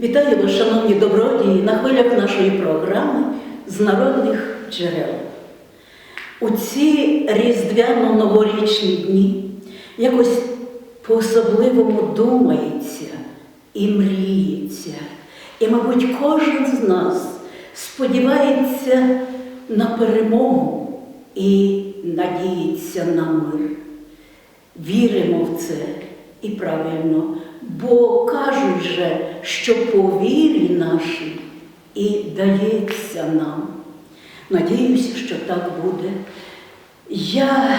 Вітаю вас, шановні добродії, на хвилях нашої програми з народних джерел. У ці різдвяно-новорічні дні якось по-особливому думається і мріється. І, мабуть, кожен з нас сподівається на перемогу і надіється на мир. Віримо в це і правильно, бо кажуть же, що по вірі нашій і дається нам. Надіюся, що так буде. Я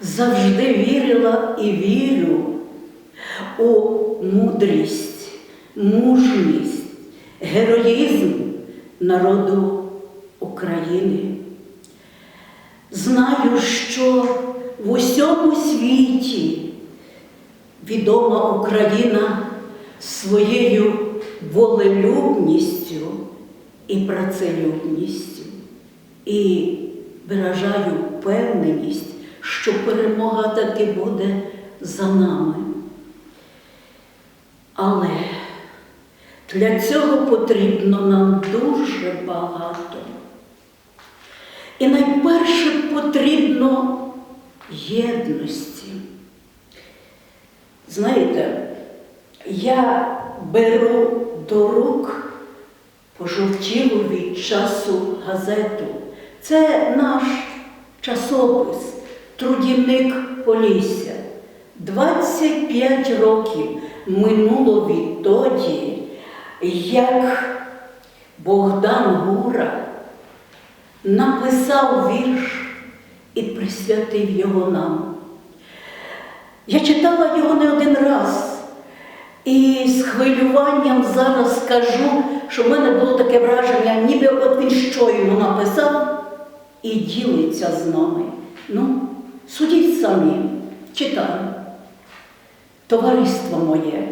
завжди вірила і вірю у мудрість, мужність, героїзм народу України. Знаю, що в усьому світі відома Україна своєю волелюбністю і працелюбністю. І виражаю впевненість, що перемога таки буде за нами. Але для цього потрібно нам дуже багато. І найперше потрібно єдності. Знаєте, я беру до рук пожовтілу від часу газету. Це наш часопис, трудівник Полісся. 25 років минуло відтоді, як Богдан Гура написав вірш і присвятив його нам. Я читала його не один раз. І з хвилюванням зараз скажу, що в мене було таке враження, ніби от він щойно написав і ділиться з нами. Ну, судіть самі, читаю. Товариство моє,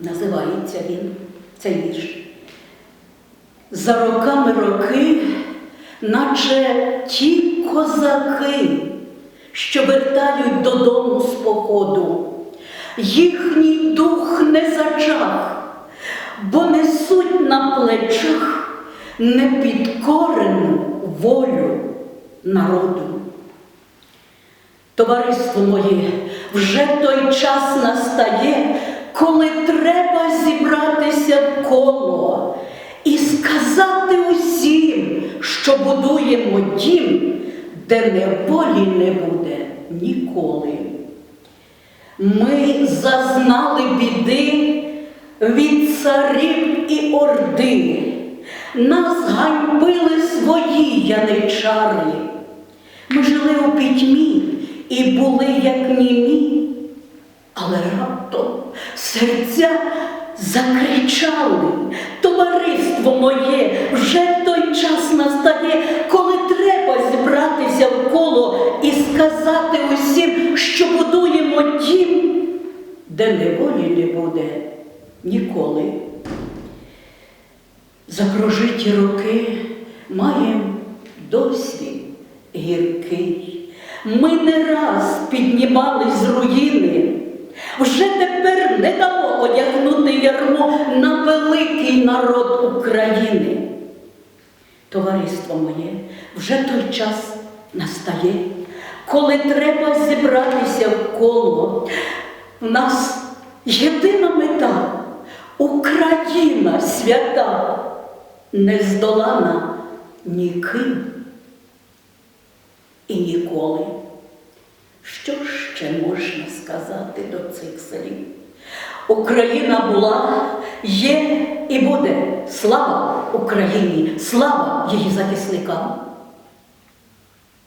називається він, цей вірш. За роками роки, наче ті козаки, що вертають додому з походу, їхній дух не зачах, бо несуть на плечах непідкорену волю народу. Товариство моє, вже той час настає, коли треба зібратися в коло і сказати усім, що будуємо дім, де неволі не буде ніколи. Ми зазнали біди від царів і орди, нас ганьбили свої яничари. Ми жили у пітьмі і були як німі, але раптом серця закричали, де неволі не буде ніколи. За прожиті роки маємо досвід гіркий. Ми не раз піднімались з руїни, вже тепер не дамо одягнути ярмо на великий народ України. Товариство моє, вже той час настає, коли треба зібратися в коло. У нас єдина мета Україна свята, не здолана ніким і ніколи. Що ще можна сказати до цих слів? Україна була, є і буде. Слава Україні, слава її захисникам.